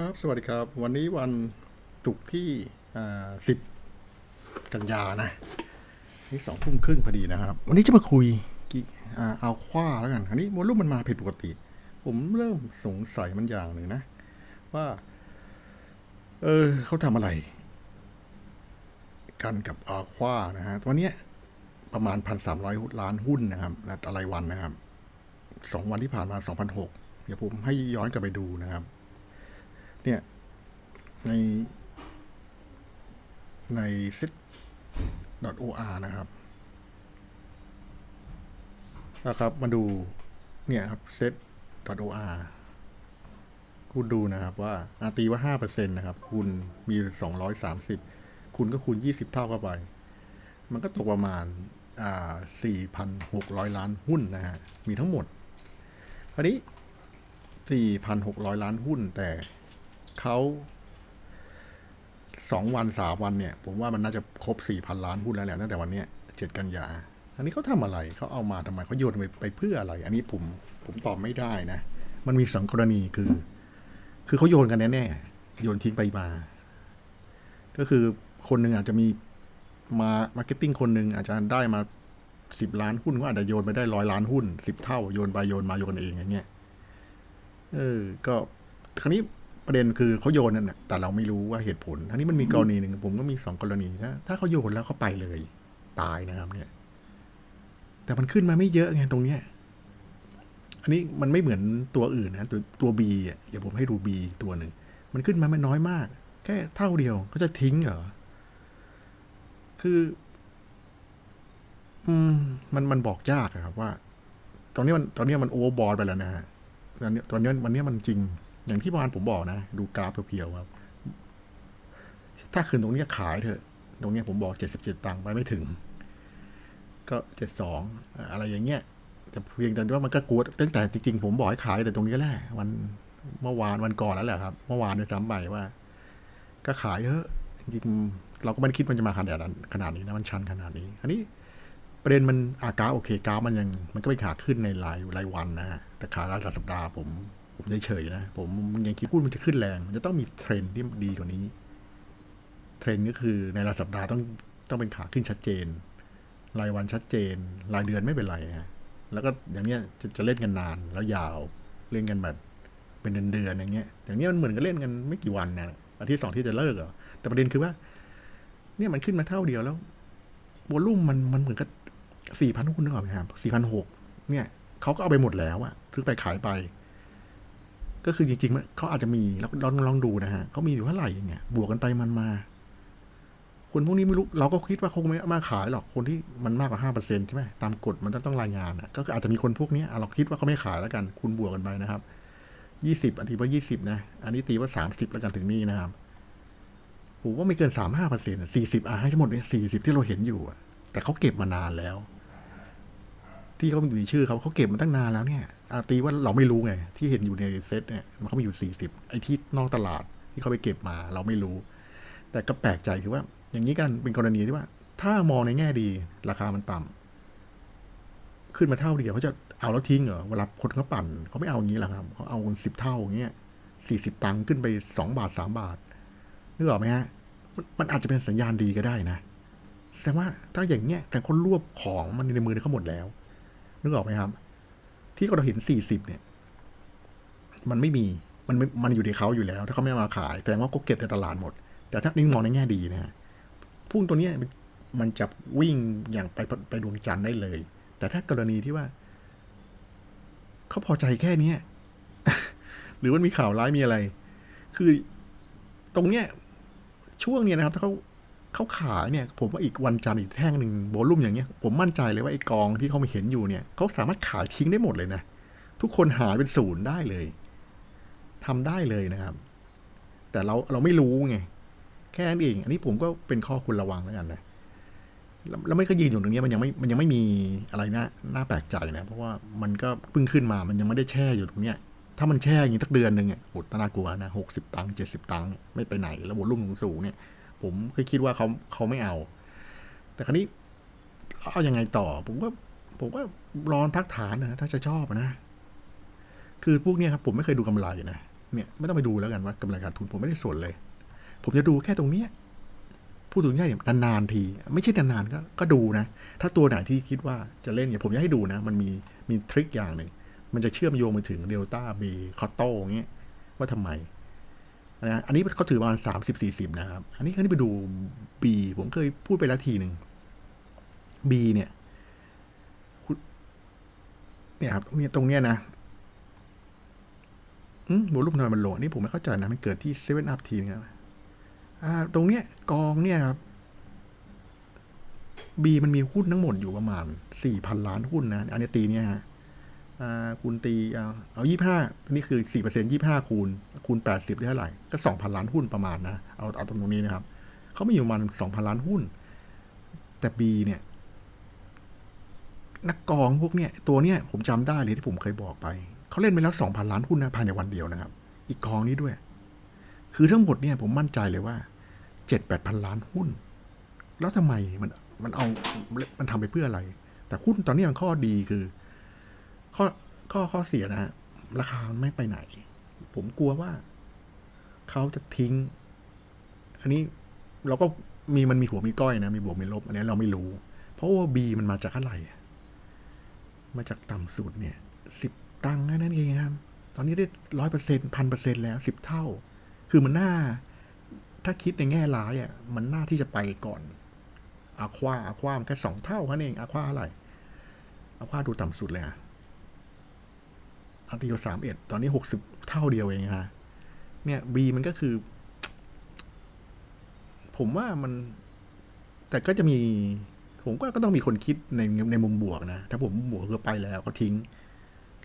ครับ สวัสดีครับ วันนี้วันศุกร์ที่สิบกันยานะ นี่สองทุ่มครึ่งพอดีนะครับ วันนี้จะมาคุยกิอ่าเอาคว้าแล้วกัน อันนี้วอลลุ่มมันมาผิดปกติ ผมเริ่มสงสัยมันอย่างหนึ่งนะ ว่า เออเขาทำอะไร กันกับอาคว้านะฮะวันนี้ประมาณพันสามร้อยล้านหุ้นนะครับและอะไรวันนะครับสองวันที่ผ่านมาสองพันหกเดี๋ยวผมให้ย้อนกลับไปดูนะครับ เนี่ย ใน ใน sit or นะครับ นะครับ มาดู เนี่ยครับ set or คุณดูนะครับว่าอาตีว่าห้าเปอร์เซ็นต์นะครับ คุณมีสองร้อยสามสิบคุณก็คูณยี่สิบเท่าเข้าไป มันก็ตกประมาณอ่าสี่พันหกร้อยล้านหุ้นนะฮะ มีทั้งหมดคราวนี้สี่พันหกร้อยล้านหุ้นแต่ เขาสองวันสามวันเนี่ย ผมว่ามันน่าจะครบสี่พันล้านหุ้นแล้วแหละตั้งแต่วันเนี้ยเจ็ดกันยา อันนี้เขาทำอะไรเขาเอามาทำไมเขาโยนไปไปเพื่ออะไร อันนี้ผมผมตอบไม่ได้นะ มันมีสองกรณีคือ คือเขาโยนกันแน่ๆโยนทิ้งไปมา ก็คือคนหนึ่งอาจจะมีมามาร์เก็ตติ้งคนหนึ่งอาจจะได้มาสิบล้านหุ้นก็อาจจะโยนไปได้ร้อยล้านหุ้นสิบเท่าโยนไปโยนมาโยนเองอย่างเงี้ยเออ ก็คราวนี้ ประเด็นคือเขาโยนนั่นแหละแต่เราไม่รู้ว่าเหตุผลอันนี้มันมีกรณีหนึ่งผมก็มีสองกรณีนะถ้าเขาโยนแล้วเขาไปเลย ตายนะครับ เนี่ย แต่มันขึ้นมาไม่เยอะไงตรงเนี้ย อันนี้มันไม่เหมือนตัวอื่นนะตัวตัว B อะเดี๋ยวผมให้ดู B ตัวหนึ่งมันขึ้นมาไม่น้อยมาก แค่เท่าเดียวเขาจะทิ้งเหรอคือ อืม มันมันบอกยากครับว่า ตอนนี้มันตอนนี้มันโอเวอร์บอลไปแล้วนะฮะตอนนี้ตอนนี้วันนี้มันจริง อย่างที่วานผมบอกนะ ดูกราฟเพียวๆครับ ถ้าคืนตรงนี้ขายเถอะ ตรงนี้ผมบอกเจ็ดสิบเจ็ดตังค์ไปไม่ถึง ก็เจ็ดสองอะไรอย่างเงี้ย แต่เพียงแต่ว่ามันก็กลัวตั้งแต่จริงๆผมบอกให้ขายแต่ตรงนี้แหละวันเมื่อวานวันก่อนแล้วแหละครับ เมื่อวานด้วยซ้ำไปว่า ก็ขายเถอะจริงเราก็ไม่ได้คิดมันจะมาขนาดนั้นขนาดนี้นะมันชันขนาดนี้ อันนี้ประเด็นมันอากาโอเคกามันยังมันก็เป็นขาขึ้นในรายรายวันนะฮะแต่ขารายสัปดาห์ผม เฉยๆนะ ผมยังคิดพูดมันจะขึ้นแรง มันจะต้องมีเทรนที่ดีกว่านี้ เทรนก็คือในรายสัปดาห์ต้องต้องเป็นขาขึ้นชัดเจน รายวันชัดเจน รายเดือนไม่เป็นไรฮะแล้วก็อย่างเนี้ยจะจะเล่นกันนานแล้วยาวเล่นกันแบบเป็นเดือนๆอย่างเงี้ยอย่างเนี้ยมันเหมือนกับเล่นกันไม่กี่วันนะอาทิตย์สองที่จะเลิกเหรอแต่ประเด็นคือว่า เนี่ยมันขึ้นมาเท่าเดียวแล้วโวลุ่มมันมันเหมือนกับสี่พันหุ้นนึกออกไหมครับสี่พันหกเนี่ยเขาก็เอาไปหมดแล้วอะซื้อไปขายไป ก็คือจริงๆมันเขาอาจจะมีแล้วลองลองดูนะฮะเขามีอยู่เท่าไหร่อย่างเงี้ยบวกกันไปมันมา คนพวกนี้ไม่รู้เราก็คิดว่าคงไม่มาขายหรอกคนที่มันมากกว่าห้าเปอร์เซ็นต์ใช่ไหมตามกฎมันต้องต้องรายงานอะก็อาจจะมีคนพวกนี้เราคิดว่าเขาไม่ขายแล้วกัน คุณบวกกันไปนะครับยี่สิบอันทีว่ายี่สิบนะ อันนี้ตีว่าสามสิบแล้วกันถึงนี่นะครับผมว่าไม่เกินสามห้าเปอร์เซ็นต์สี่สิบอะให้ทั้งหมดเนี่ยสี่สิบที่เราเห็นอยู่อะแต่เขาเก็บมานานแล้ว ที่เขาอยู่ในชื่อเขาเขาเก็บมาตั้งนานแล้วเนี่ยอาตีว่าเราไม่รู้ไง ที่เห็นอยู่ในเซตเนี่ยมันเขามีอยู่สี่สิบไอ้ที่นอกตลาดที่เขาไปเก็บมาเราไม่รู้ แต่ก็แปลกใจคือว่า อย่างนี้กันเป็นกรณีที่ว่า ถ้ามองในแง่ดีราคามันต่ำขึ้นมาเท่าเดียวเขาจะเอาแล้วทิ้งเหรอเวลาคนเขาปั่นเขาไม่เอาอย่างนี้หรอกครับเขาเอาสิบเท่าอย่างเงี้ยสี่สิบตังค์ขึ้นไปสองบาทสามบาทนึกออกไหมฮะมันมันอาจจะเป็นสัญญาณดีก็ได้นะแต่ว่าถ้าอย่างเงี้ยแต่คนรวบของมันในมือเขาหมดแล้ว นึกออกไหมครับ ที่เราเห็นสี่สิบเนี่ย มันไม่มีมันม,มันอยู่ในเขาอยู่แล้ว ถ้าเขาไม่มาขายแต่ว่าก็เก็บในตลาดหมด แต่ถ้านิ่งมองในแง่ดีนะฮะพุ่งตัวเนี้ยมันมันจะวิ่งอย่างไปไปดวงจันทร์ได้เลย แต่ถ้ากรณีที่ว่า เขาพอใจแค่เนี้ยหรือมันมีข่าวร้ายมีอะไร คือตรงเนี้ยช่วงเนี้ยนะครับ ถ้าเขา เขาขายเนี่ยผมว่าอีกวันจันทร์อีกแท่งหนึ่งโวลุ่มอย่างเงี้ยผมมั่นใจเลยว่าไอ้กองที่เขาไม่เห็นอยู่เนี่ยเขาสามารถขายทิ้งได้หมดเลยนะ ทุกคนหายเป็นศูนย์ได้เลยทำได้เลยนะครับ แต่เราเราไม่รู้ไงแค่นั้นเอง อันนี้ผมก็เป็นข้อควรระวังแล้วกันนะแล้วไม่ก็ยืนอยู่ตรงเนี้ยมันยังไม่มันยังไม่มีอะไรน่าน่าแปลกใจนะเพราะว่ามันก็เพิ่งขึ้นมามันยังไม่ได้แช่อยู่ตรงเนี้ยถ้ามันแช่อย่างนี้สักเดือนหนึ่งอะโหน่ากลัวนะหกสิบตังค์เจ็ดสิบตังค์ไม่ไปไหน แล้วโวลุ่มสูงเนี่ย ผมเคยคิดว่าเขาเขาไม่เอา แต่คราวนี้เอาอยัางไงต่อ ผมว่าผมว่ารอนพักฐานนะถ้าจะชอบนะ คือพวกเนี้ยครับผมไม่เคยดูกำไรนะเนี่ยไม่ต้องไปดูแล้วกันว่ากำไรขาดทุนผมไม่ได้สนเลย ผมจะดูแค่ตรงเนี้ยพูดถึงง่ายนานๆที ไม่ใช่นานๆก็ก็ดูนะ ถ้าตัวไหนที่คิดว่าจะเล่นเนี่ยผมจะให้ดูนะ มันมีมีทริคอย่างหนึ่งมันจะเชื่อมโยงไปถึงเดลต้าบีคอตโต้เงี้ยว่าทำไม นะอันนี้เขาถือประมาณสามสิบสี่สิบนะครับ อันนี้อันนี้ไปดู B ผมเคยพูดไปแล้วทีหนึ่ง B เนี่ยเนี่ยครับตรงเนี้ยตรงเนี้ยนะอืมโวลุ่มทำไมมันลงอันนี้ผมไม่เข้าใจนะ มันเกิดที่เซเว่นอัพทีนึงอะอ่า ตรงเนี้ยกองเนี่ยครับ B มันมีหุ้นทั้งหมดอยู่ประมาณสี่พันล้านหุ้นนะ อันนี้ตีเนี่ยฮะ คูณตีเอาเอายี่ห้านี่คือสี่เปอร์เซ็นต์ยี่ห้าคูณคูณแปดสิบได้เท่าไหร่ ก็สองพันล้านหุ้นประมาณนะ เอาเอาตรงนี้นะครับ เขาไม่อยู่ประมาณสองพันล้านหุ้น แต่ B เนี่ย นักกองพวกเนี่ย ตัวเนี่ยผมจำได้เลยที่ผมเคยบอกไป เขาเล่นไปแล้วสองพันล้านหุ้นนะภายในวันเดียวนะครับ อีกกองนี้ด้วย คือทั้งหมดเนี่ยผมมั่นใจเลยว่าเจ็ดแปดพันล้านหุ้น แล้วทำไมมันมันเอามันทำไปเพื่ออะไร แต่หุ้นตอนนี้มันข้อดีคือ ข้อข้อข้อเสียนะฮะราคาไม่ไปไหน ผมกลัวว่าเขาจะทิ้ง อันนี้เราก็มีมันมีหัวมีก้อยนะ มีบวกมีลบ อันนี้เราไม่รู้ เพราะว่าบีมันมาจากอะไร มาจากต่ำสุดเนี่ยสิบตังค์แค่นั้นเองครับ ตอนนี้ได้ร้อยเปอร์เซ็นพันเปอร์เซ็นแล้วสิบเท่า คือมันน่า ถ้าคิดในแง่ร้ายอะ มันน่าที่จะไปก่อนอาควาอาความันแค่สองเท่าแค่นั้นเองอาควาอะไรอาควาดูต่ำสุดเลยอะ อัติโยสามเอ็ดตอนนี้หกสิบเท่าเดียวเองฮะเนี่ยบีมันก็คือ ผมว่ามัน แต่ก็จะมี ผมก็ก็ต้องมีคนคิดในในมุมบวกนะ ถ้าผมบวกคือไปแล้วก็ทิ้ง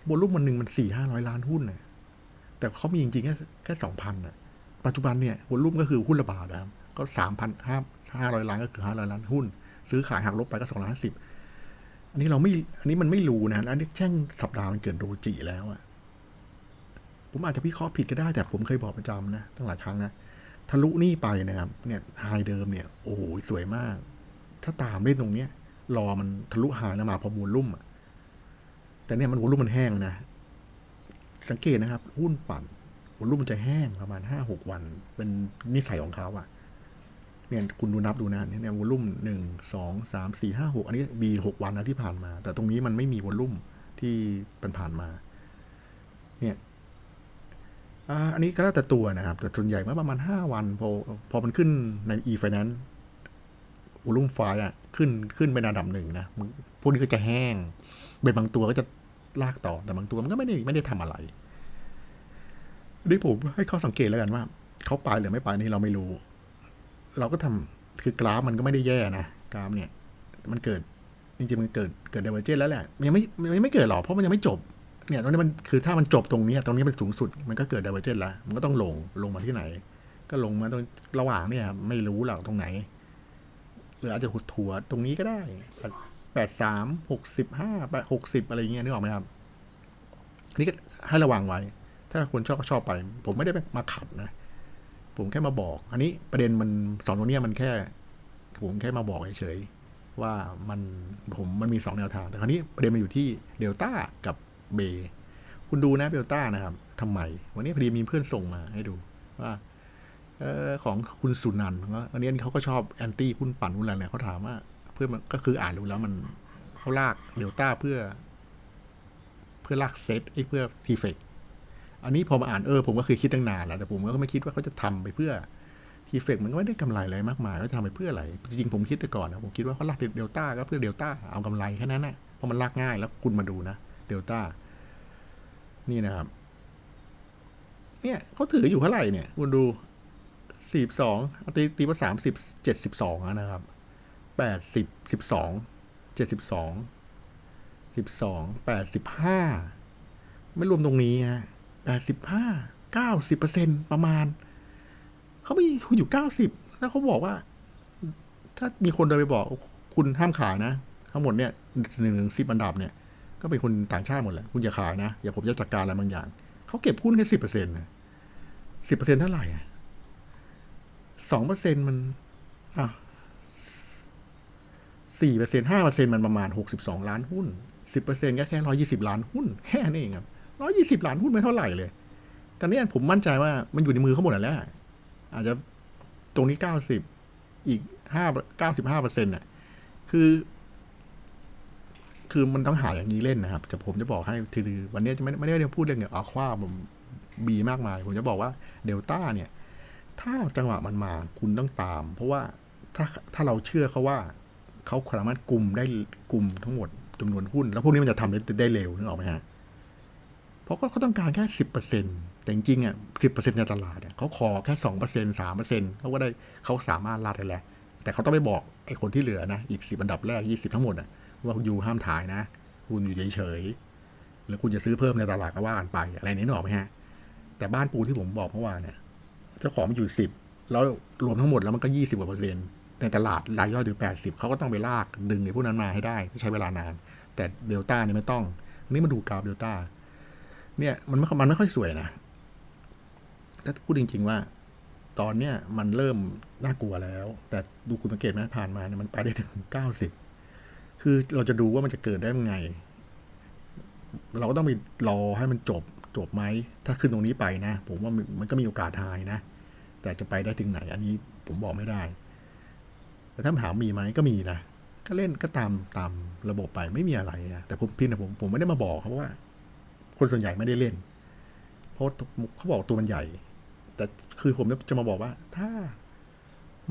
บนรูปมันหนึ่งมันสี่ห้าร้อยล้านหุ้นนะแต่เขามีจริงๆแค่แค่สองพันนะปัจจุบันเนี่ยบนรูปก็คือหุ้นระบาดนะก็สามพันห้าห้าร้อยล้านก็คือห้าร้อยล้านหุ้น ซื้อขายหักลบไปก็สองล้านสิบ อันนี้เราไม่ อันนี้มันไม่รู้นะอันนี้แช่งสัปดาห์มันเกิดโดจิแล้วอะผมอาจจะพิเคราะห์ผิดก็ได้แต่ผมเคยบอกประจำนะตั้งหลายครั้งนะทะลุนี่ไปนะครับ เนี่ยไฮเดิมเนี่ย โอ้โหสวยมาก ถ้าตามเล่นตรงเนี้ย รอมันทะลุไฮแล้วมาพอมูลลุ่มอะแต่เนี่ยมันวอลุ่มมันแห้งนะ สังเกตนะครับ หุ้นปั่นวอลุ่มมันจะแห้งประมาณห้าหกวัน เป็นนิสัยของเขาอะ เนี่ยคุณดูนับดูนะเนี่ยวอลุ่มหนึ่งสองสามสี่ห้าหกอันนี้มีหกวันนะที่ผ่านมา แต่ตรงนี้มันไม่มีวอลุ่มที่เป็นผ่านมา เนี่ยอันนี้ก็แล้วแต่ตัวนะครับ แต่ส่วนใหญ่เมื่อประมาณห้าวัน พอพอมันขึ้นใน e-finance วอลุ่มไฟล์อะขึ้นขึ้นเป็นอันดับหนึ่งนะพวกนี้ก็จะแห้ง เป็นบางตัวก็จะลากต่อแต่บางตัวมันก็ไม่ได้ไม่ได้ทำอะไรนนี้ผมให้ข้อสังเกตแล้วกันว่าเขาไปหรือไม่ไปนี่เราไม่รู้ เราก็ทำคือกราฟมันก็ไม่ได้แย่นะกราฟเนี่ย มันเกิดจริงๆมันเกิดเกิดเดเวอร์เจนแล้วแหละมันยังไม่มันยังไม่เกิดหรอกเพราะมันยังไม่จบเนี่ยตรงนี้มันคือถ้ามันจบตรงนี้ตรงนี้เป็นสูงสุดมันก็เกิดเดเวอร์เจนแล้วมันก็ต้องลงลงมาที่ไหน ก็ลงมาตรงระหว่างเนี่ย ไม่รู้หรอกตรงไหนหรืออาจจะหุดถัวตรงนี้ก็ได้แปดสามหกสิบห้าแปดหกสิบอะไรเงี้ยนึกออกไหมครับนนี้ก็ให้ระวังไว้ ถ้าคนชอบก็ชอบไป ผมไม่ได้มาขัดนะ ผมแค่มาบอก อันนี้ประเด็นมันสองตรงเนี้ยมันแค่ผมแค่มาบอกเฉยๆว่ามันผมมันมีสองแนวทาง แต่คราวนี้ประเด็นมันอยู่ที่เดลต้ากับเบคุณดูนะเดลต้านะครับทำไม วันนี้พอดีมีเพื่อนส่งมาให้ดูว่าออของคุณสุนันท์ว่าอันนี้เขาก็ชอบแอนตี้หุ้นปั่นหุ้นอะไรเนี่ยเขาถามว่า เพื่อนมันก็คืออ่านรู้แล้วมันเขาลากเดลต้าเพื่อ เพื่อลากเซตไอ้เพื่อทีเฟก อันนี้พอมาอ่านเออผมก็เคยคิดตั้งนานแล้วแต่ผมก็ไม่คิดว่าเขาจะทำไปเพื่อทีเฟกมันก็ไม่ได้กำไรอะไรมากมายเขาจะทำไปเพื่ออะไร จริงผมคิดแต่ก่อนนะผมคิดว่าเขาลากเดลต้าก็เพื่อเดลต้าเอากำไรแค่นั้นแหละเพราะมันลากง่ายแล้วคุณมาดูนะเดลต้านี่นะครับ เนี่ยเขาถืออยู่เท่าไหร่เนี่ย คุณดูสี่สองตีตีว่าสามสิบเจ็ดสิบสองนะครับแปดสิบสิบสองเจ็ดสิบสองสิบสองแปดสิบห้าไม่รวมตรงนี้ฮะ แปดสิบห้าเก้าสิบเปอร์เซ็นประมาณ เขาไม่คุณอยู่เก้าสิบแล้วเขาบอกว่า ถ้ามีคนเดินไปบอก คุณห้ามขายนะ ทั้งหมดเนี่ยหนึ่งถึงสิบอันดับเนี่ย ก็เป็นคนต่างชาติหมดแหละ คุณอย่าขายนะ อย่าผมจะจัดการอะไรบางอย่าง เขาเก็บหุ้นแค่สิบเปอร์เซ็นต์สิบเปอร์เซ็นต์เท่าไหร่สองเปอร์เซ็นต์มัน อะสี่เปอร์เซ็นต์ห้าเปอร์เซ็นต์มันประมาณหกสิบสองล้านหุ้นสิบเปอร์เซ็นต์ก็แค่ร้อยี่สิบล้านหุ้นแค่นี้เองครับ ร้อยี่สิบล้านหุ้นไม่เท่าไหร่เลยตอนเนี้ยผมมั่นใจว่ามันอยู่ในมือเขาหมดแล้ว อาจจะตรงนี้เก้าสิบอีกห้าเก้าสิบห้าเปอร์เซ็นต์่ะ คือ คือมันต้องหาอย่างนี้เล่นนะครับแต่ผมจะบอกให้คือวันนี้จะไม่ไม่ได้พูดเรื่องอย่างอัลควาผมบีมากมาย ผมจะบอกว่าเดลต้าเนี่ย ถ้าจังหวะมันมาคุณต้องตาม เพราะว่าถ้าถ้าเราเชื่อเขาว่าเขาสามารถกลุ่มได้กลุ่มทั้งหมดจำนวนหุ้น แล้วพวกนี้มันจะทำได้ได้เร็วนึกออกไหมฮะ ราะเขาต้องการแค่สิบเปอร์เซ็นต์แต่จริงๆอะสิบเปอร์เซ็นต์ในตลาดเนี่ยเขาขอแค่สองเปอร์เซ็นต์สามเปอร์เซ็นต์เขาก็ได้เขาสามารถลาดได้แล้วแต่เขาต้องไปบอกไอ้คนที่เหลือนะอีกสิบอันดับแรกยี่สิบทั้งหมดอะว่าอยู่ห้ามถ่ายนะ คุณอยู่เฉยๆแล้วคุณจะซื้อเพิ่มในตลาดก็ว่ากันไป อะไรนี้นึกออกไหมฮะ แต่บ้านปูที่ผมบอกเมื่อวานเนี่ยเจ้าของมันอยู่สิบแล้วรวมทั้งหมดแล้วมันก็ยี่สิบกว่าเปอร์เซ็นต์ในตลาดรายย่อยถึงแปดสิบเขาก็ต้องไปลากดึงไอ้พวกนั้นมาให้ได้ใช้เวลานาน แต่เดลต้านี่ไม่ต้อง นี่มาดูกราฟเดลต้า เนี่ยมันไม่มันไม่ค่อยสวยนะถ้าพูดจริง ๆ ว่า ตอนเนี้ยมันเริ่มน่ากลัวแล้ว แต่ดูคุณสังเกตไหมผ่านมาเนี่ยมันไปได้ถึงเก้าสิบคือเราจะดูว่ามันจะเกิดได้ยังไง เราก็ต้องไปรอให้มันจบจบไหม ถ้าขึ้นตรงนี้ไปนะ ผมว่ามันก็มีโอกาสทายนะ แต่จะไปได้ถึงไหน อันนี้ผมบอกไม่ได้ แต่ถ้าถามมีไหมก็มีนะ ก็เล่นก็ตามตามระบบไปไม่มีอะไรนะแต่ผมเพี่นะผมผมไม่ได้มาบอกครับว่า คนส่วนใหญ่ไม่ได้เล่น เพราะเขาบอกตัวมันใหญ่ แต่คือผมจะมาบอกว่า ถ้า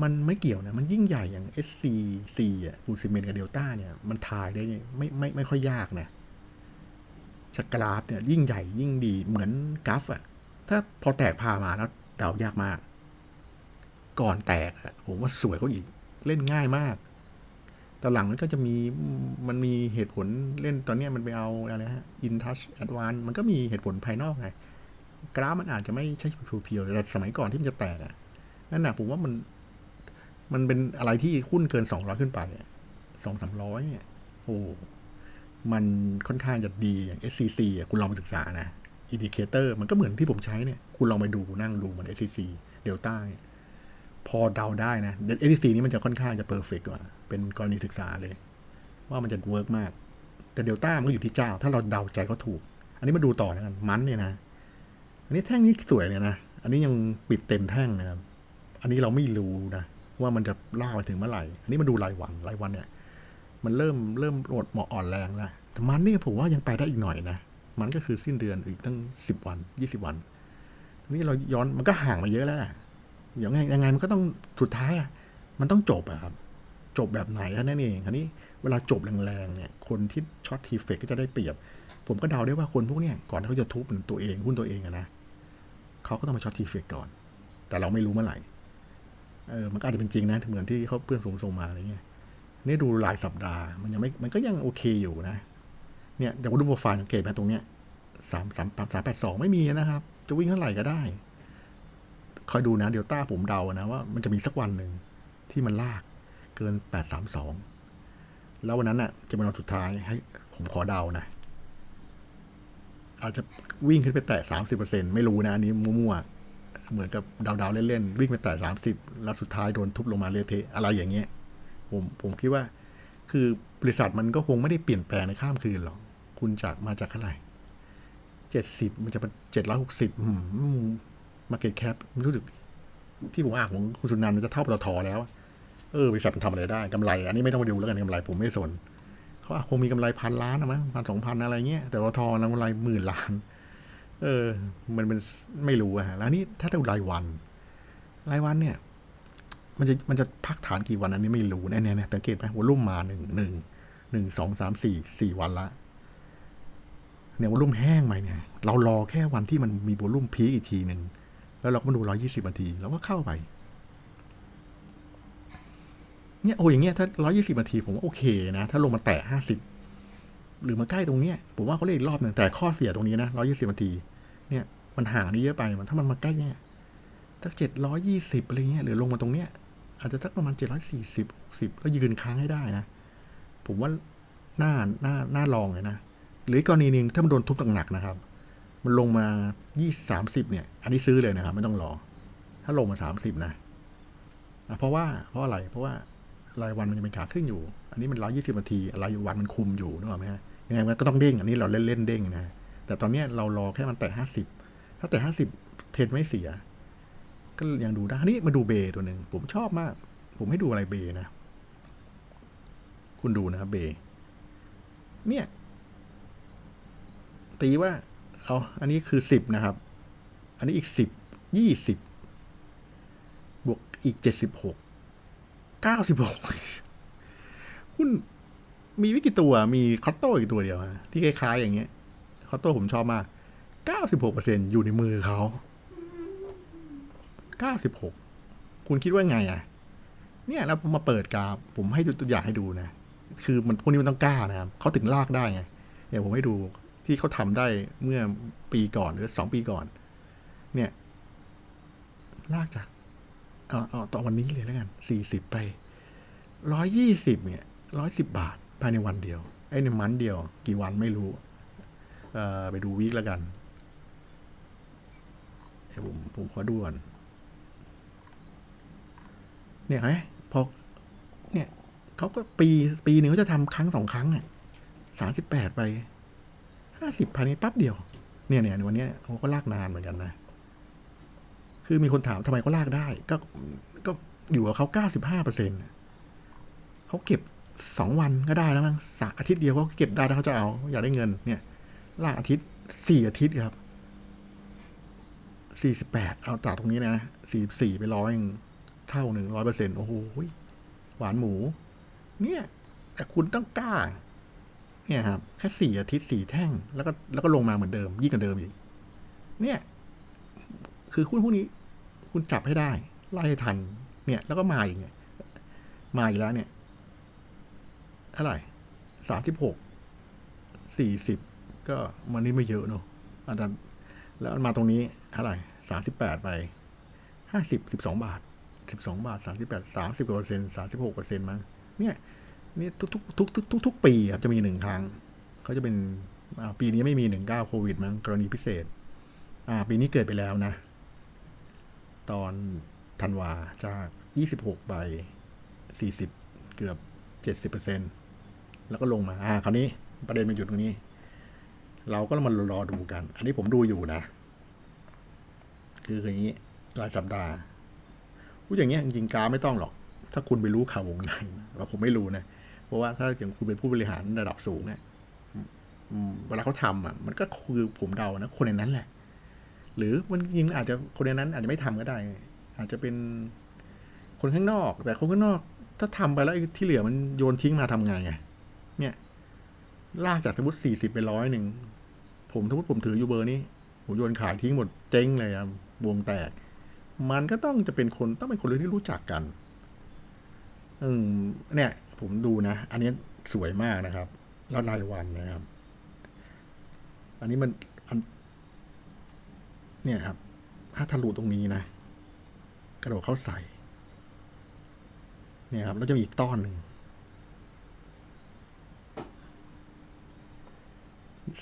มันไม่เกี่ยวนะ มันยิ่งใหญ่อย่าง SCC อะปูซิเมนกับเดลต้าเนี่ย มันทายได้ไม่ไม่ไม่ค่อยยากนะสกราฟเนี่ยยิ่งใหญ่ยิ่งดีเหมือนกราฟอะถ้าพอแตกพามาแล้วเดายากมาก ก่อนแตกอะผมว่าสวยเขาอีก เล่นง่ายมาก แต่หลังมันก็จะมีมันมีเหตุผลเล่นตอนนี้มันไปเอาอะไรฮะ in touch advance มันก็มีเหตุผลภายนอกไง กราฟมันอาจจะไม่ใช่เพียวๆแต่สมัยก่อนที่มันจะแตกอะนั่นนะผมว่ามัน มันเป็นอะไรที่หุ้นเกินสองร้อยขึ้นไปสองสามร้อยเนี่ยโอ้มันค่อนข้างจะดีอย่าง SCC อะคุณลองไปศึกษานะอินดิเคเตอร์มันก็เหมือนที่ผมใช้เนี่ย คุณลองไปดูนั่งดูมัน SCC เดลต้าพอเดาได้นะ SCC นี้มันจะค่อนข้างจะเพอร์เฟกกว่า เป็นกรณีศึกษาเลย ว่ามันจะเวิร์กมาก แต่เดลต้ามันก็อยู่ที่เจ้า ถ้าเราเดาใจเขาถูก อันนี้มาดูต่อแล้วกันมันเนี่ยนะ อันนี้แท่งนี้สวยเลยนะ อันนี้ยังปิดเต็มแท่งนะครับ อันนี้เราไม่รู้นะว่ามันจะล่าไปถึงเมื่อไหร่ อันนี้มาดูรายวันรายวันเนี่ย มันเริ่มเริ่มหมดเหมาะอ่อนแรงแล้วแต่มันนี่ผมว่ายังไปได้อีกหน่อยนะ มันก็คือสิ้นเดือนอีกตั้งสิบวันยี่สิบวัน นี่เราย้อนมันก็ห่างมาเยอะแล้วอย่างไงยังไงมันก็ต้องสุดท้ายอะ มันต้องจบอะครับ จบแบบไหนแค่นั้นเองคันนี้เวลาจบแรงๆเนี่ยคนที่ช็อตทีเฟกก็จะได้เปรียบ ผมก็เดาได้ว่าคนพวกเนี้ยก่อนที่เขาจะทุบตัวเองหุ้นตัวเองอะนะเขาก็ต้องมาช็อตทีเฟกก่อน แต่เราไม่รู้เมื่อไหร่เออมันก็อาจจะเป็นจริงนะเหมือนที่เขาเพื่อนส่งส่งมาอะไรเงี้ยนี่ดูรายสัปดาห์มันยังไม่มันก็ยังโอเคอยู่นะ เนี่ยอย่างดูโปรไฟล์สังเกตไหมตรงเนี้ยสามสามสามแปดสองไม่มีนะครับ จะวิ่งเท่าไหร่ก็ได้ คอยดูนะ เดลต้าผมเดานะว่ามันจะมีสักวันหนึ่งที่มันลาก เกินแปดสามสองแล้ววันนั้นน่ะ จะเป็นวันสุดท้ายให้ผมขอเดานะ อาจจะวิ่งขึ้นไปแตะสามสิบเปอร์เซ็นไม่รู้นะ อันนี้มั่วๆ เหมือนกับเดาๆเล่นๆ วิ่งไปแตะสามสิบแล้วสุดท้ายโดนทุบลงมาเละเทะอะไรอย่างเงี้ย ผมผมคิดว่า คือบริษัทมันก็คงไม่ได้เปลี่ยนแปลงในข้ามคืนหรอก คุณจากมาจากเท่าไหร่เจ็ดสิบมันจะเป็นเจ็ดร้อยหกสิบมาเก็ตแคปไม่รู้สึกที่ผมอ่านของคุณสุนันท์มันจะเท่าปตทแล้ว เออบริษัทมันทำอะไรได้กำไร อันนี้ไม่ต้องมาดูแล้วกันกำไรผมไม่สนเขาคงมีกำไรพันล้านนะมั้งพันสองพันอะไรเงี้ยแต่ปตทนกำไรหมื่นล้าน เออ มันเป็นไม่รู้อะแล้วนี่ถ้าดูรายวัน รายวันเนี่ย มันจะมันจะพักฐานกี่วันอันนี้ไม่รู้แน่ๆเนี่ยสังเกตไหมวอลุ่มมาหนึ่งหนึ่งหนึ่งสองสามสี่สี่วันละเนี่ยวอลุ่มแห้งไหมเนี่ย เรารอแค่วันที่มันมีวอลุ่มพีอีกทีหนึ่งแล้วเราก็มาดูร้อยี่สิบนาทีแล้วก็เข้าไป เนี่ยโอ้อย่างเงี้ยถ้าร้อยี่สิบนาทีผมว่าโอเคนะ ถ้าลงมาแตะห้าสิบหรือมาใกล้ตรงเนี้ยผมว่าเขาเล่นอีกรอบหนึ่งแต่ข้อเสียตรงนี้นะร้อยี่สิบนาที เนี่ยมันห่างนี้เยอะไปมันถ้ามันมาใกล้เนี่ยสักเจ็ดร้อยี่สิบอะไรเงี้ยหรือลงมาตรงเนี้ยอาจจะสักประมาณเจ็ดร้อยสี่สิบสิบแล้วยืนค้างให้ได้นะ ผมว่าหน้าหน้าหน้าลองเลยนะ หรือกรณีหนึ่งถ้ามันโดนทุบหนักๆนะครับ มันลงมายี่สามสิบเนี่ย อันนี้ซื้อเลยนะครับ ไม่ต้องรอ ถ้าลงมาสามสิบนะเพราะว่าเพราะอะไรเพราะว่า รายวันมันจะเป็นขาขึ้นอยู่ อันนี้มันร้อยี่สิบนาทีรายวันมันคุมอยู่นึกออกไหมฮะยังไงมันก็ต้องเด้งอันนี้เราเล่นเล่นเด้งนะแต่ตอนนี้เรารอแค่มันแตะห้าสิบถ้าแต่ห้าสิบเทรนไม่เสีย ก็ยังดูได้อันนี้มาดูเบย์ตัวหนึ่งผมชอบมาก ผมให้ดูอะไรเบย์นะ คุณดูนะครับเบย์เนี่ย ตีว่าเอาอันนี้คือสิบนะครับ อันนี้อีกสิบยี่สิบบวกอีกเจ็ดสิบหก เก้าสิบหกหุ้นมีวิกี่ตัวมีคอตโต้อีกตัวเดียวอะที่คล้ายๆอย่างเงี้ยคอตโต้ผมชอบมากเก้าสิบหกเปอร์เซ็นอยู่ในมือเขาเก้าสิบหกคุณคิดว่าไงอะ เนี่ยแล้วผมมาเปิดกราฟผมให้ดูตัวอย่างให้ดูนะ คือมันพวกนี้มันต้องกล้านะครับเขาถึงลากได้ไงเดี๋ยวผมให้ดูที่เขาทำได้เมื่อปีก่อนหรือสองปีก่อน เนี่ย ลากจาก เอาเอาต่อวันนี้เลยแล้วกันสี่สิบไปร้อยยี่สิบเนี่ยร้อยสิบบาท ภายในวันเดียว ไอ้ในมันเดียว กี่วันไม่รู้ เอ่อ ไปดูวีคแล้วกันเดี๋ยวผมผมขอดูก่อนเนี่ยไงพอเนี่ยเขาก็ปีปีหนึ่งเขาจะทำครั้งสองครั้งอะสามสิบแปดไปห้าสิบภายในแป๊บเดียว เนี่ยเนี่ยวันนี้เขาก็ลากนานเหมือนกันนะ คือมีคนถามทำไมเขาลากได้ ก็ก็อยู่กับเขาเก้าสิบห้าเปอร์เซ็นเขาเก็บสองวันก็ได้แล้วมั้งสอาทิตย์เดียวเขาเก็บได้ถ้าเขาจะเอา อยากได้เงิน เนี่ยลากอาทิตย์สี่อาทิตย์ครับสี่สิบแปดเอาจากตรงนี้นะสี่สี่ไปร้อยเท่าหนึ่งร้อยเปอร์เซ็นต์โอ้โหหวานหมู เนี่ยแต่คุณต้องกล้า เนี่ยครับ แค่สี่อาทิตย์สี่แท่ง แล้วก็แล้วก็ลงมาเหมือนเดิม ยิ่งกว่าเดิมอีก เนี่ย คือหุ้นพวกนี้ คุณจับให้ได้ ไล่ให้ทัน เนี่ยแล้วก็มาอีกเนี่ยมาอีกแล้วเนี่ยเท่าไหร่สามสิบหกสี่สิบก็มันนี่ไม่เยอะเนอะอาจารย์แล้วมาตรงนี้เท่าไหร่สามสิบแปดไปห้าสิบสิบสองบาทสิบสองบาทสามสิบแปดสามสิบกว่าเปอร์เซ็นต์สามสิบหกเปอร์เซ็นต์มั้งเนี่ยนี่ทุกทุกทุกทุกทุกทุกปีครับจะมีหนึ่งครั้งเขาจะเป็นปีนี้ไม่มีหนึ่งเก้าโควิดมั้งกรณีพิเศษ อ่า ปีนี้เกิดไปแล้วนะ ตอนธันวาจากยี่สิบหกใบสี่สิบเกือบเจ็ดสิบเปอร์เซ็นต์แล้วก็ลงมา อ่า คราวนี้ประเด็นมันอยู่ตรงนี้ เราก็มารอดูกัน อันนี้ผมดูอยู่นะ คืออย่างนี้รายสัปดาห์พูดอย่างเงี้ยจริงๆกาไม่ต้องหรอก ถ้าคุณไปรู้ข่าววงในว่าผมไม่รู้นะ เพราะว่าถ้าอย่างคุณเป็นผู้บริหารระดับสูงเนี่ยเวลาเขาทำอะ มันก็คือผมเดานะ คนในนั้นแหละ หรือมันจริงอาจจะคนในนั้นอาจจะไม่ทำก็ได้ อาจจะเป็นคนข้างนอก แต่คนข้างนอก ถ้าทำไปแล้วที่เหลือมันโยนทิ้งมาทำไงไงเนี่ย ลากจากสมมติสี่สิบไปร้อยหนึ่งผมสมมติผมถืออยู่เบอร์นี้ผมโยนขายทิ้งหมดเจ๊งเลยครับวงแตก มันก็ต้องจะเป็นคนต้องเป็นคนที่รู้จักกันอืมเนี่ย ผมดูนะ อันนี้สวยมากนะครับ แล้วรายวันนะครับ อันนี้มัน เนี่ยครับ ถ้าทะลุตรงนี้นะ กระโดดเข้าใส่ เนี่ยครับ แล้วจะมีอีกต้อนหนึ่ง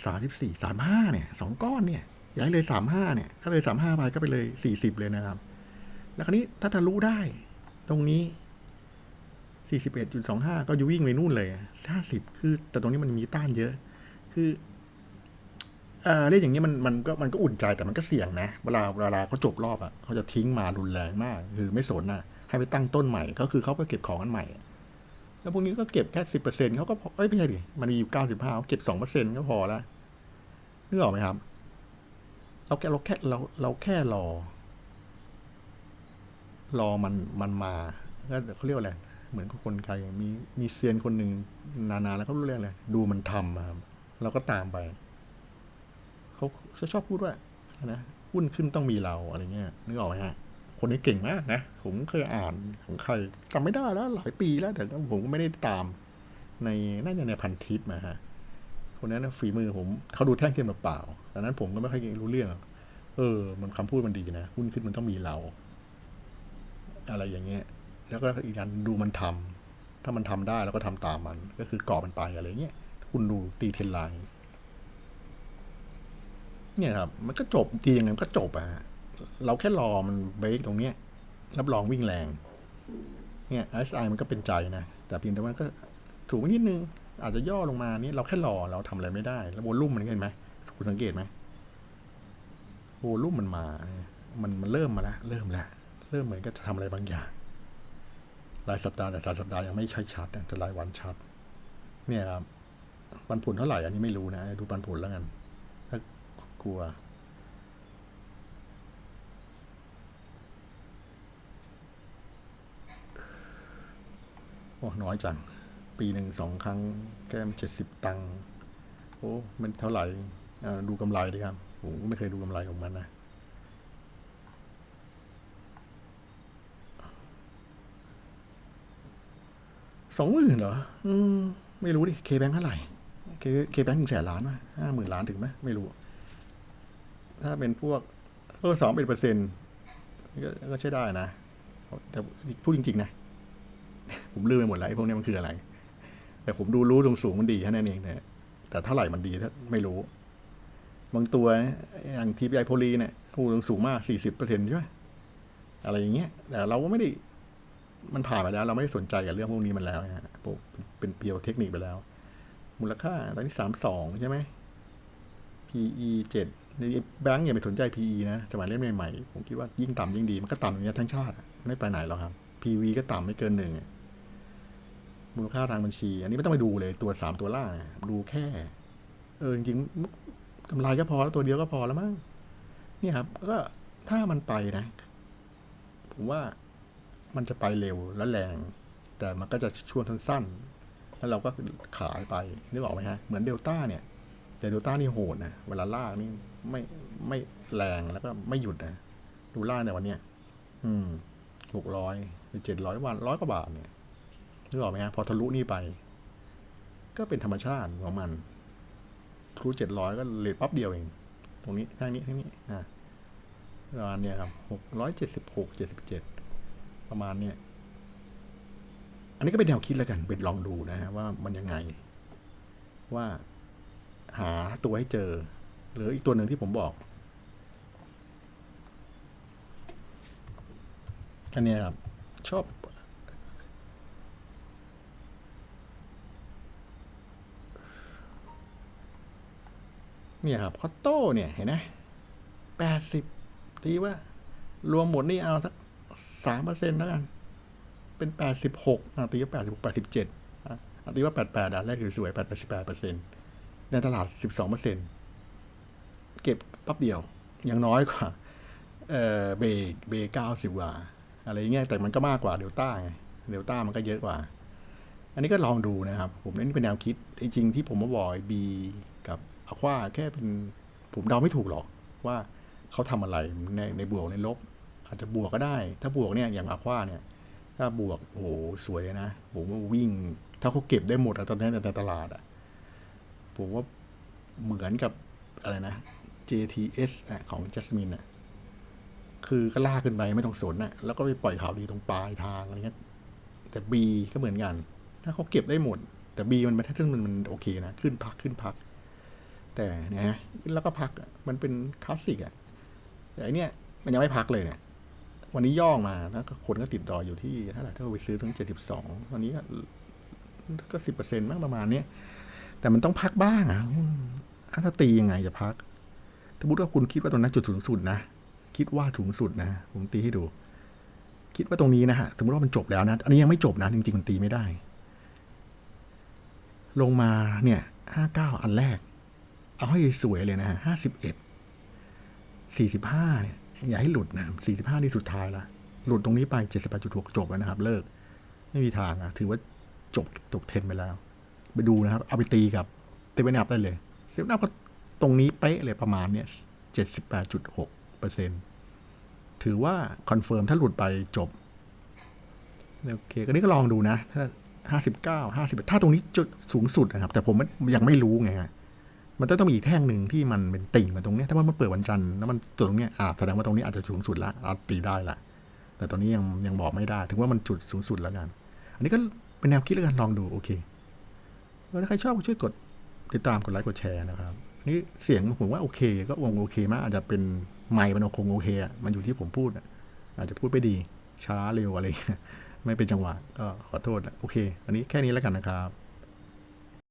สามสิบสี่สามห้าเนี่ยสองก้อนเนี่ย ย้ายเลยสามห้าเนี่ยก็เลยสามห้าไปก็ไปเลยสี่สิบเลยนะครับ แล้วคราวนี้ถ้าทะลุได้ ตรงนี้สี่สิบเอ็ดจุดสองห้าก็จะวิ่งไปนู่นเลยห้าสิบคือแต่ตรงนี้มันมีต้านเยอะ คือ เออเรื่องอย่างนี้มันมันก็มันก็อุ่นใจแต่มันก็เสี่ยงนะ เวลาเวลาเขาจบรอบอะเขาจะทิ้งมารุนแรงมาก คือไม่สนนะให้ไปตั้งต้นใหม่ ก็คือเขาไปเก็บของกันใหม่ แล้วพวกนี้ก็เก็บแค่สิบเปอร์เซ็นต์เขาก็พอเอ้ยไม่ใช่ดิมันมีอยู่เก้าสิบห้าเก็บสองเปอร์เซ็นต์ก็พอแล้วนึกออกไหมครับ เราแค่เราแค่เราเราแค่รอ รอมันมันมาก็เขาเรียกว่าอะไรเหมือนคนไทยมีมีเซียนคนหนึ่งนานๆแล้วเขารู้เรื่องอะไรดูมันทำครับเราก็ตามไป จะชอบพูดว่านะหุ้นขึ้นต้องมีเราอะไรเงี้ยนึกออกไหมฮะคนนี้เก่งมากนะ ผมเคยอ่านของใครจำไม่ได้แล้ว หลายปีแล้ว แต่ผมก็ไม่ได้ตาม ในน่าจะในพันทิปมาฮะคนนั้นฝีมือผมเขาดูแท่งเทียมเปล่าดังนั้นผมก็ไม่ค่อยรู้เรื่อง เออ มันคำพูดมันดีนะหุ้นขึ้นมันต้องมีเรา อะไรอย่างเงี้ย แล้วก็อีกอย่างดูมันทำถ้ามันทำได้แล้วก็ทำตามมัน ก็คือกรอบมันไปอะไรเงี้ยคุณดูตีเทนไลน์ เนี่ยครับ มันก็จบตียังไงมันก็จบอะฮะเราแค่รอมันเบรกตรงเนี้ยรับรองวิ่งแรง เนี่ย SI มันก็เป็นใจนะ แต่เพียงแต่ว่าก็ถูกนิดนึง อาจจะย่อลงมานี่เราแค่รอเราทำอะไรไม่ได้ แล้ววอลลุ่มมันเห็นไหมคุณสังเกตไหมโอ้รูปมันมา มันมันเริ่มมาแล้วเริ่มแล้วเริ่มเหมือนก็จะทำอะไรบางอย่างรายสัปดาห์แต่รายสัปดาห์ยังไม่ใช่ชัดแต่รายวันชัด เนี่ยครับปันผลเท่าไหร่อันนี้ไม่รู้นะ ดูปันผลแล้วกัน กลัว โอ้ น้อยจัง ปีหนึ่งสองครั้ง แก้มเจ็ดสิบตังค์โอ้ มันเท่าไหร่อ่าดูกำไรดิครับผมไม่เคยดูกำไรของมันนะสองหมื่นเหรอ อืม ไม่รู้ดิ เคแบงค์เท่าไหร่ เคเคแบงค์ถึงแสนล้านไหมห้าหมื่นล้านถึงไหมไม่รู้ ถ้าเป็นพวกเออสองเป็นเปอร์เซ็นต์ก็ใช้ได้นะ แต่พูดจริง ๆ นะ ผมลืมไปหมดแล้วไอ้พวกนี้มันคืออะไร แต่ผมดูรู้ตรงสูงมันดีแค่นั้นเองแต่แต่เท่าไหร่มันดีถ้าไม่รู้ บางตัวอย่างทีพีไอโพลีเนี่ยโอ้โหสูงมากสี่สิบเปอร์เซ็นต์ใช่ไหมอะไรอย่างเงี้ย แต่เราก็ไม่ได้มันผ่านไปแล้ว เราไม่ได้สนใจกับเรื่องพวกนี้มันแล้วนะฮะเป็นเพียวเทคนิคไปแล้ว มูลค่าตอนนี้สามสองใช่ไหม PE เจ็ด แบงก์อย่าไปสนใจ PE นะสมัยเล่นใหม่ๆผมคิดว่ายิ่งต่ำยิ่งดี มันก็ต่ำอย่างเงี้ทั้งชาติ ไม่ไปไหนหรอกครับ PV ก็ต่ำไม่เกินหนึ่งมูลค่าทางบัญชี อันนี้ไม่ต้องไปดูเลยตัวสามตัวล่างดูแค่ เออจริงๆกำไรก็พอแล้วตัวเดียวก็พอแล้วมั้งนี่ครับ ก็ถ้ามันไปนะ ผมว่ามันจะไปเร็วและแรง แต่มันก็จะช่วงสั้นๆแล้วเราก็ขายไปนึกออกไหมฮะเหมือนเดลต้าเนี่ยแต่เดลต้านี่โหดนะเวลาลากนี่ ไม่ไม่แรงแล้วก็ไม่หยุดนะดูล่าในวันเนี้ยอืมหกร้อยหรือเจ็ดร้อยวันร้อยกว่าบาทเนี่ยนึกออกไหมฮะพอทะลุนี่ไป ก็เป็นธรรมชาติของมันทะลุเจ็ดร้อยก็เลทปั๊บเดียวเอง ตรงนี้ทางนี้ทางนี้อะประมาณเนี้ยครับหกร้อยเจ็ดสิบหกเจ็ดสิบเจ็ดประมาณเนี้ยอันนี้ก็เป็นแนวคิดแล้วกันเป็นลองดูนะฮะว่ามันยังไง ว่าหาตัวให้เจอ หรืออีกตัวหนึ่งที่ผมบอก อันนี้ครับ ชอบ เนี่ยครับคอตโต้เนี่ยเห็นไหมแปดสิบตีว่า รวมหมดนี่เอาสักสามเปอร์เซ็นต์แล้วกัน เป็นแปดสิบหกตีว่าแปดสิบหกแปดสิบเจ็ดตีว่าแปดแปดอะแรกอยู่สวยแปดแปดสิบแปดเปอร์เซ็นต์ในตลาด12เปอร์เซ็นต์ เก็บปั๊บเดียวยังน้อยกว่าเออเบเบเก้าสิบกว่าอะไรเงี้ยแต่มันก็มากกว่าเดลต้าไงเดลต้ามันก็เยอะกว่า อันนี้ก็ลองดูนะครับ ผมนี่เป็นแนวคิดจริงๆที่ผมมาบอกบีกับอควาแค่เป็นผมเดาไม่ถูกหรอกว่าเขาทำอะไรในในบวกในลบ อาจจะบวกก็ได้ ถ้าบวกเนี่ยอย่างอควาเนี่ย ถ้าบวกโอ้โหสวยนะ ผมว่าวิ่ง ถ้าเขาเก็บได้หมดอตอนนี้ในตลาดอะผมว่าเหมือนกับอะไรนะ JTS อะของ Jasmine อะคือก็ลากขึ้นไปไม่ต้องสนอะแล้วก็ไปปล่อยข่าวดีตรงปลายทางอะไรเงี้ยแต่ B ก็เหมือนกัน ถ้าเขาเก็บได้หมด แต่ B มันแพทเทิร์นมันมันโอเคนะ ขึ้นพักขึ้นพัก แต่เนี่ยฮะแล้วก็พักอะมันเป็นคลาสสิกอะแต่อันเนี้ยมันยังไม่พักเลยเนี่ยวันนี้ย่องมาแล้วคนก็ติดดอยอยู่ที่เท่าไหร่ถ้าเราไปซื้อถึงเจ็ดสิบสองวันนี้ก็สิบเปอร์เซ็นต์มั้งประมาณเนี้ยแต่มันต้องพักบ้างอะถ้าตียังไงจะพัก สมมติว่าคุณคิดว่าตรงนั้นจุดสูงสุดนะ คิดว่าสูงสุดนะ ผมตีให้ดู คิดว่าตรงนี้นะฮะ สมมติว่ามันจบแล้วนะ อันนี้ยังไม่จบนะ จริงๆมันตีไม่ได้ ลงมาเนี่ยห้าเก้าอันแรก เอาให้สวยเลยนะฮะห้าสิบเอ็ดสี่สิบห้าเนี่ยอย่าให้หลุดนะสี่สิบห้านี่สุดท้ายละ หลุดตรงนี้ไปเจ็ดสิบแปดจุดหกจบแล้วนะครับ เลิก ไม่มีทางอะถือว่าจบจบเทนไปแล้ว ไปดูนะครับ เอาไปตีกับเซเว่นอัพได้เลยเซเว่นอัพก็ ตรงนี้เป๊ะเลยประมาณเนี่ยเจ็ดสิบแปดจุดหกเปอร์เซ็นถือว่าคอนเฟิร์มถ้าหลุดไปจบ โอเคก็นี่ก็ลองดูนะ ถ้าห้าสิบเก้าห้าสิบถ้าตรงนี้จุดสูงสุดนะครับ แต่ผมยังไม่รู้ไงฮะมันต้องต้องมีอีกแท่งหนึ่งที่มันเป็นติ่งมาตรงนี้ถ้ามันมาเปิดวันจันทร์แล้วมันตัวตรงเนี้ยอ่าแสดงว่าตรงนี้อาจจะสูงสุดละอาจตีได้ละแต่ตอนนี้ยังยังบอกไม่ได้ ถึงว่ามันจุดสูงสุดแล้วกัน อันนี้ก็เป็นแนวคิดแล้วกันลองดูโอเคแล้วถ้าใครชอบก็ช่วยกดติดตามกดไลค์กดแชร์นะครับ นี่เสียงผมว่าโอเค ก็วงโอเคมากอาจจะเป็นไมค์มันคงโอเคอะมันอยู่ที่ผมพูดอะอาจจะพูดไม่ดีช้าเร็วอะไรไม่เป็นจังหวะก็ขอโทษโอเค อันนี้แค่นี้แล้วกันนะครับ